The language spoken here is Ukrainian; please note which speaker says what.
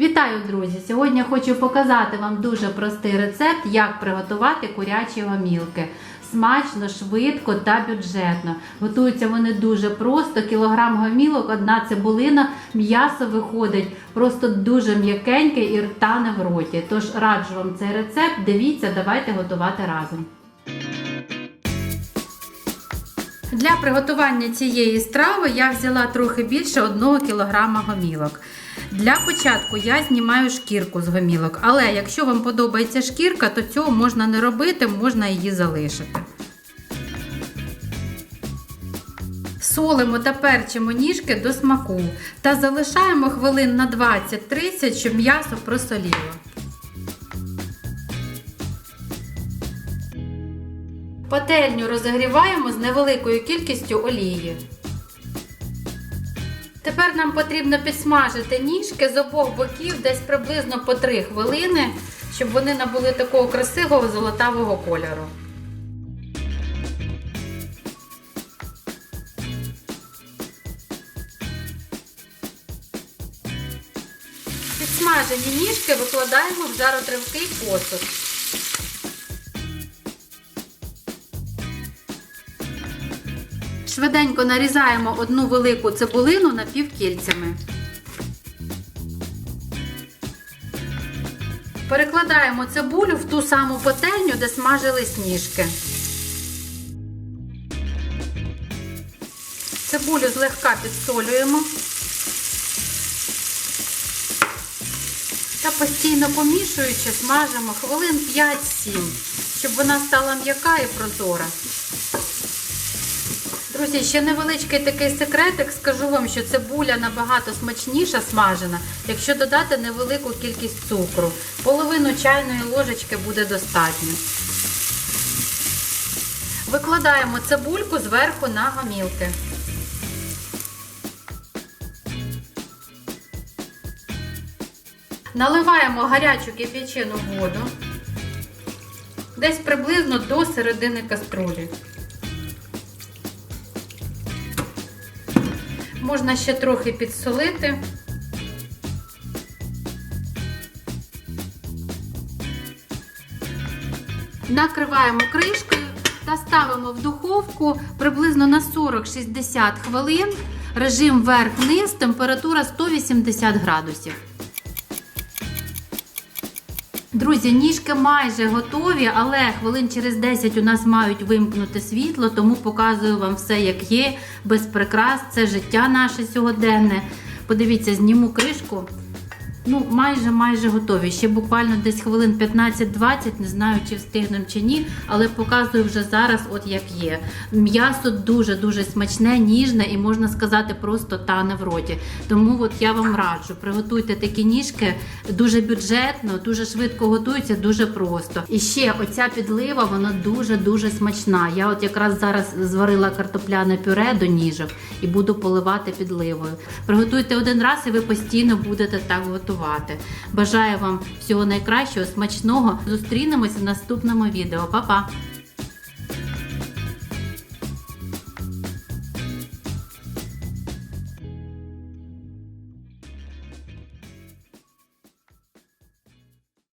Speaker 1: Вітаю, друзі! Сьогодні хочу показати вам дуже простий рецепт, як приготувати курячі гомілки. Смачно, швидко та бюджетно. Готуються вони дуже просто. Кілограм гомілок, одна цибулина, м'ясо виходить просто дуже м'якеньке і ртане в роті. Тож раджу вам цей рецепт. Дивіться, давайте готувати разом. Для приготування цієї страви я взяла трохи більше 1 кг гомілок. Для початку я знімаю шкірку з гомілок, але якщо вам подобається шкірка, то цього можна не робити, можна її залишити. Солимо та перчимо ніжки до смаку та залишаємо хвилин на 20-30, щоб м'ясо просоліло. Пательню розігріваємо з невеликою кількістю олії. Тепер нам потрібно підсмажити ніжки з обох боків десь приблизно по 3 хвилини, щоб вони набули такого красивого золотавого кольору. Підсмажені ніжки викладаємо в жаротривкий посуд. Швиденько нарізаємо одну велику цибулину напівкільцями. Перекладаємо цибулю в ту саму пательню, де смажили сніжки. Цибулю злегка підсолюємо та постійно помішуючи, смажимо хвилин 5-7, щоб вона стала м'яка і прозора. Друзі, ще невеличкий такий секретик. Скажу вам, що цибуля набагато смачніша смажена, якщо додати невелику кількість цукру. Половину чайної ложечки буде достатньо. Викладаємо цибульку зверху на гомілки. Наливаємо гарячу кип'ячену воду десь приблизно до середини каструлі. Можна ще трохи підсолити. Накриваємо кришкою та ставимо в духовку приблизно на 40-60 хвилин. Режим вверх-вниз, температура 180 градусів. Друзі, ніжки майже готові, але хвилин через 10 у нас мають вимкнути світло, тому показую вам все, як є, без прикрас. Це життя наше сьогоденне. Подивіться, зніму кришку. Ну, майже майже готові. Ще буквально десь хвилин 15-20, не знаю, чи встигнемо чи ні, але показую вже зараз, от як є. М'ясо дуже-дуже смачне, ніжне і можна сказати, просто тане в роті. Тому от я вам раджу, приготуйте такі ніжки дуже бюджетно, дуже швидко готуються, дуже просто. І ще оця підлива, вона дуже-дуже смачна. Я от якраз зараз зварила картопляне пюре до ніжок і буду поливати підливою. Приготуйте один раз, і ви постійно будете так готувати. Бажаю вам всього найкращого, смачного. Зустрінемося в наступному відео. Па-па!